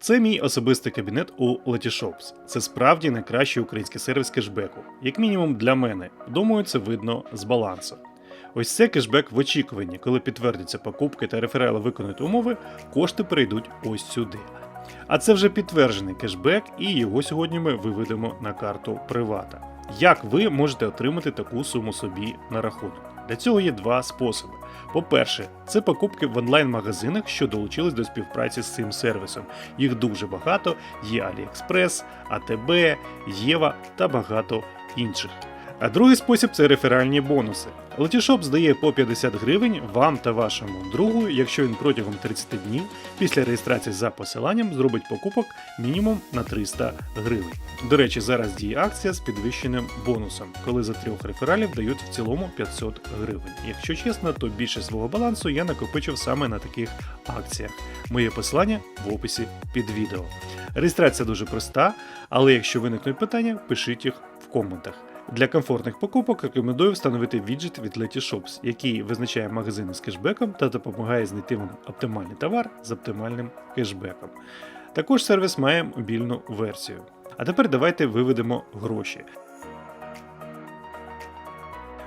Це мій особистий кабінет у Letyshops. Це справді найкращий український сервіс кешбеку, як мінімум для мене. Думаю, це видно з балансу. Ось це кешбек в очікуванні, коли підтвердяться покупки та реферали виконують умови, кошти перейдуть ось сюди. А це вже підтверджений кешбек, і його сьогодні ми виведемо на карту Привата. Як ви можете отримати таку суму собі на рахунок? Для цього є два способи. По-перше, це покупки в онлайн-магазинах, що долучились до співпраці з цим сервісом. Їх дуже багато: є AliExpress, ATB, Єва та багато інших. А другий спосіб це реферальні бонуси. Letyshops здає по 50 гривень вам та вашому другу, якщо він протягом 30 днів після реєстрації за посиланням зробить покупок мінімум на 300 гривень. До речі, зараз діє акція з підвищеним бонусом, коли за трьох рефералів дають в цілому 500 гривень. Якщо чесно, то більше свого балансу я накопичив саме на таких акціях. Моє посилання в описі під відео. Реєстрація дуже проста, але якщо виникнуть питання, пишіть їх в коментах. Для комфортних покупок рекомендую встановити віджит від Letyshops, який визначає магазини з кешбеком та допомагає знайти вам оптимальний товар з оптимальним кешбеком. Також сервіс має мобільну версію. А тепер давайте виведемо гроші.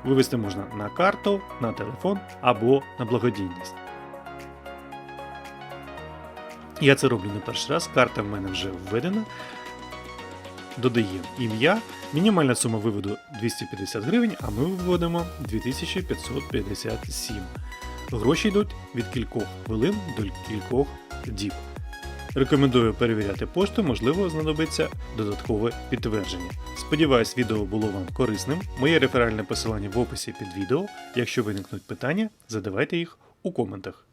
Вивести можна на карту, на телефон або на благодійність. Я це роблю не перший раз, карта в мене вже введена. Додаємо ім'я. Мінімальна сума виводу 250 гривень, а ми виводимо 2557. Гроші йдуть від кількох хвилин до кількох діб. Рекомендую перевіряти пошту, можливо, знадобиться додаткове підтвердження. Сподіваюсь, відео було вам корисним. Моє реферальне посилання в описі під відео. Якщо виникнуть питання, задавайте їх у коментах.